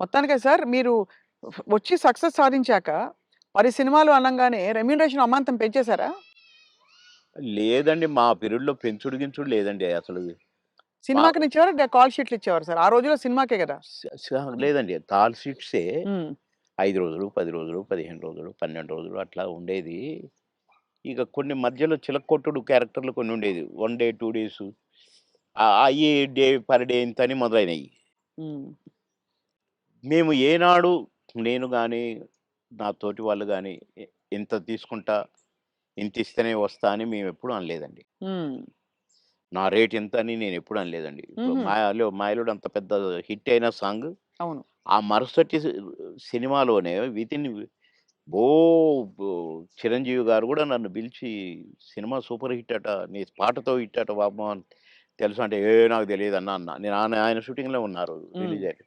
మొత్తానికే సార్ మీరు వచ్చి సక్సెస్ సాధించాక పది సినిమాలు అనంగానే రెమ్యూనరేషన్ అమాంతం పెంచేశారా లేదండి మా పీరియడ్‌లో పెంచుడు గించుడు లేదండి అసలు. సినిమాకి ఇచ్చేవారు కాల్ షీట్లు ఇచ్చేవారు సార్. ఆ రోజుల్లో సినిమాకే కదా! లేదండి. కాల్ షీట్సే. 5 రోజులు, 10 రోజులు, 15 రోజులు, 12 రోజులు అట్లా ఉండేది. ఇక కొన్ని మధ్యలో చిలక్కొట్టుడు క్యారెక్టర్‌లు కొన్ని ఉండేది. 1 డే, 2 డేసు. అయ్యి డే పర్ డే ఇంతని మొదలైనయి. హ్మ్. మేము ఏనాడు నేను గాని, నా తోటి వాళ్ళు ఇ ఇంత తీసుకుంటా, ఇంత ఇస్తేనే వస్తా అని మేమెప్పుడు అనలేదండి. హ్మ్. నా రేట్ ఇంత అని నేనెప్పుడు అనలేదండి. ఇప్పుడు హుహు. 'మాయలో మాయలోడు' అంత పెద్ద హిట్ అయిన సాంగ్. అవును. ఆ మరుసటి సినిమాలోనే వితిన్ ఓ బో చిరంజీవి గారు గూడా నన్ను పిలిచి సినిమా సూపర్ హిట్ అట. నీ పాటతో హిట్ అట బాబు తెలుసా అంటే, ఏ నాకు తెలీదన్నా అన్నా. నేను ఆయన ఆయన షూటింగ్‌లో ఉన్నారు. రిలీజ్ అయ్యారు.